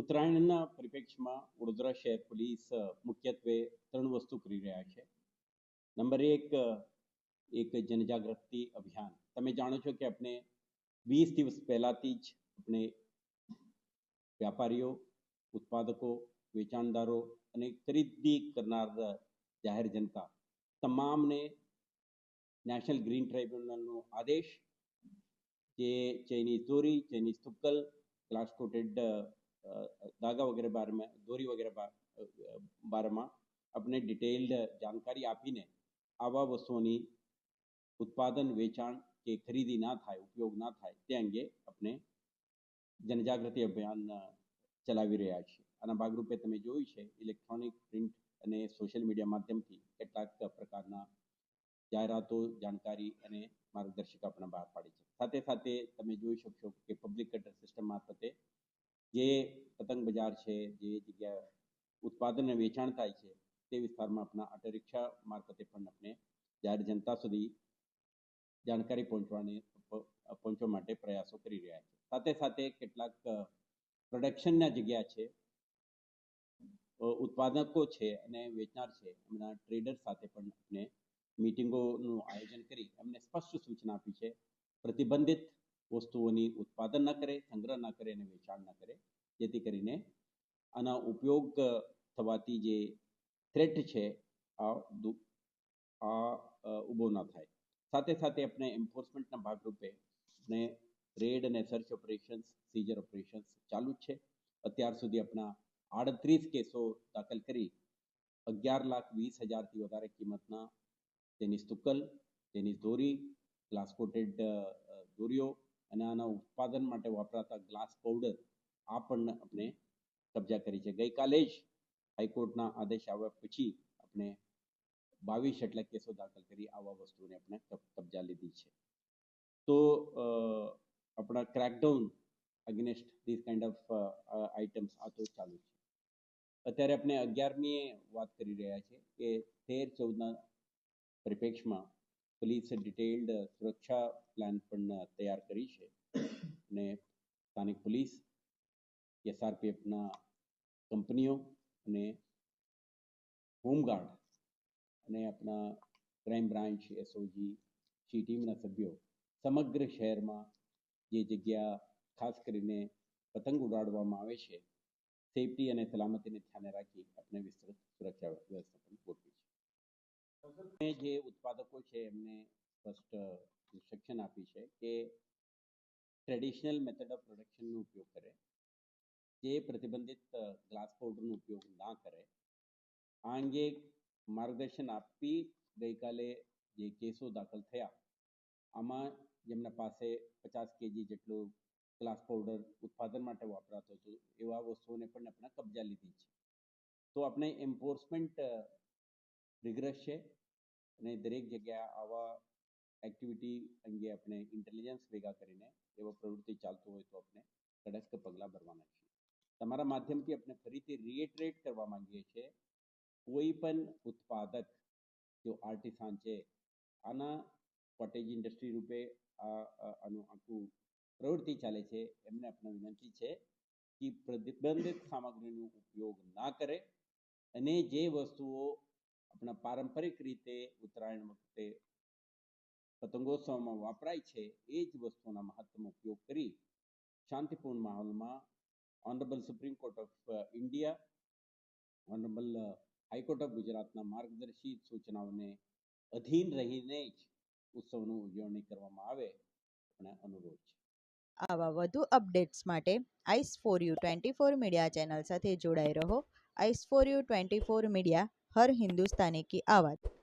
ઉત્તરાયણના પરિપ્રેક્ષમાં વડોદરા શહેર પોલીસ મુખ્યત્વે ત્રણ વસ્તુ કરી રહ્યા છે. નંબર એક એક જનજાગૃતિ અભિયાન. તમે જાણો છો કે આપણે વીસ દિવસ પહેલાથી જ આપણે વ્યાપારીઓ, ઉત્પાદકો, વેચાણદારો અને ખરીદી કરનાર જાહેર જનતા તમામને નેશનલ ગ્રીન ટ્રાઇબ્યુનલનો આદેશ, જે ચાઇનીઝ દોરી ચાઇનીઝ તુક્કલ, ગ્લાસ કોટેડ ધાગા વગેરે બારમાં દોરી વગેરે બારમાં આપણે ડિટેલ્ડ જાણકારી આપીને આવા વસ્તુઓની ઉત્પાદન વેચાણ કે ખરીદી ના થાય ઉપયોગ ના થાય તે અંગે આપણે જનજાગૃતિ અભિયાન ચલાવી રહ્યા છીએ આના ભાગરૂપે તમે જોયું છે ઇલેક્ટ્રોનિક પ્રિન્ટ અને સોશિયલ મીડિયા માધ્યમથી કેટલાક પ્રકારના જાહેરાતો જાણકારી અને માર્ગદર્શિકા પણ બહાર પાડી છે સાથે સાથે તમે જોઈ શકશો કે પબ્લિક સિસ્ટમ મારફતે જે પતંગ બજાર છે, જે જગ્યા ઉત્પાદન અને વેચાણ થાય છે, તે વિસ્તારમાં આપણા ઓટો રિક્ષા મારફતે પણ આપણે જાહેર જનતા સુધી જાણકારી પહોંચવાની, પહોંચવા માટે પ્રયાસો કરી રહ્યા છે. સાથે સાથે કેટલાક પ્રોડક્શનના જગ્યા છે ઉત્પાદકો છે અને વેચનાર છે. એમના ટ્રેડર સાથે પણ આપણે મિટિંગોનું આયોજન કરી એમને સ્પષ્ટ સૂચના આપી છે. પ્રતિબંધિત વસ્તુઓની ઉત્પાદન ન કરે, સંગ્રહ ન કરે અને વેચાણ ન કરે. જેથી કરીને આના ઉપયોગ થવાથી જે થ્રેટ છે, આ આ ઊભો ન થાય. સાથે સાથે આપણે એન્ફોર્સમેન્ટના ભાગરૂપે આપણે રેડ અને સર્ચ ઓપરેશન્સ સીઝર ઓપરેશન્સ ચાલુ જ છે. અત્યાર સુધી આપણા આડત્રીસ કેસો દાખલ કરી અગિયાર લાખ વીસ હજારથી વધારે કિંમતના તેની સ્તુકલ તેની દોરી ગ્લાસ કોટેડ દોરીઓ અને આના ઉત્પાદન માટે વપરાતા ગ્લાસ પાવડર આ પણ આપણે કબજા કરી છે. ગઈકાલે જ હાઈકોર્ટના આદેશ આવ્યા પછી આપણે બાવીસ એટલે કેસો દાખલ કરી આવા વસ્તુને આપણે કબજા લીધી છે. તો આપણા crackdown against this kind of items આ તો ચાલુ છે. અત્યારે આપણે અગિયારમી વાત કરી રહ્યા છે કે તેર ચૌદના પરિપ્રેક્ષમાં પોલીસે ડિટેલ્ડ સુરક્ષા પ્લાન પણ તૈયાર કરી છે. અને સ્થાનિક પોલીસ, એસઆરપીએફના કંપનીઓ અને હોમગાર્ડ અને આપણા ક્રાઇમ બ્રાન્ચ એસઓજી સી ટીમના સભ્યો સમગ્ર શહેરમાં જે જગ્યા ખાસ કરીને પતંગ ઉડાડવામાં આવે છે, સેફટી અને સલામતીને ધ્યાને રાખી આપણે વિસ્તૃત સુરક્ષા વ્યવસ્થાપન ગોઠવી જે ઉત્પાદકો છે એમને ફર્સ્ટ ઇન્સ્ટ્રક્શન આપી છે કે ટ્રેડિશનલ મેથડ ઓફ પ્રોડક્શનનો ઉપયોગ કરે. જે પ્રતિબંધિત ગ્લાસ પાવડરનો ઉપયોગ ના કરે. આ અંગે માર્ગદર્શન આપી ગઈકાલે જે કેસો દાખલ થયા, આમાં જેમના પાસે પચાસ કેજી જેટલું ગ્લાસ પાવડર ઉત્પાદન માટે વપરાતો હતો, એવા વસ્તુઓને પણ આપણે કબજા લીધી છે. તો આપણે એન્ફોર્સમેન્ટ રિગ્રસ છે અને દરેક જગ્યાએ આવા એક્ટિવિટી અંગે આપણે ઇન્ટેલિજન્સ ભેગા કરીને એવો પ્રવૃત્તિ ચાલતું હોય તો આપણે કડક પગલાં ભરવાના છીએ તમારા માધ્યમથી આપણે ફરીથી રિએટરેટ કરવા માંગીએ છીએ, કોઈ પણ ઉત્પાદક જો આર્ટિસાન છે, આના કોટેજ ઇન્ડસ્ટ્રી રૂપે આ- આનું આખું પ્રવૃત્તિ ચાલે છે, એમને આપણે વિનંતી છે કે પ્રતિબંધિત સામગ્રીનો ઉપયોગ ના કરે અને જે વસ્તુઓ આપણા પારંપરિક રીતે ઉત્તરાયણ વખતે પતંગોત્સવમાં વાપરાય છે, એ જ વસ્તુના મહત્તમ ઉપયોગ કરી શાંતિપૂર્ણ માહોલમાં honourable Supreme Court of India honourable High Court of ગુજરાતના માર્ગદર્શિત સૂચનાઓને અધીન રહીને જ ઉત્સવની ઉજવણી કરવામાં આવે આપણે અનુરોધ છે. આવા વધુ અપડેટ્સ માટે ice for you twenty four media channel સાથે જોડાઈ રહો. Ice for you twenty four media હર હિન્દુસ્તાની કી આવાજ.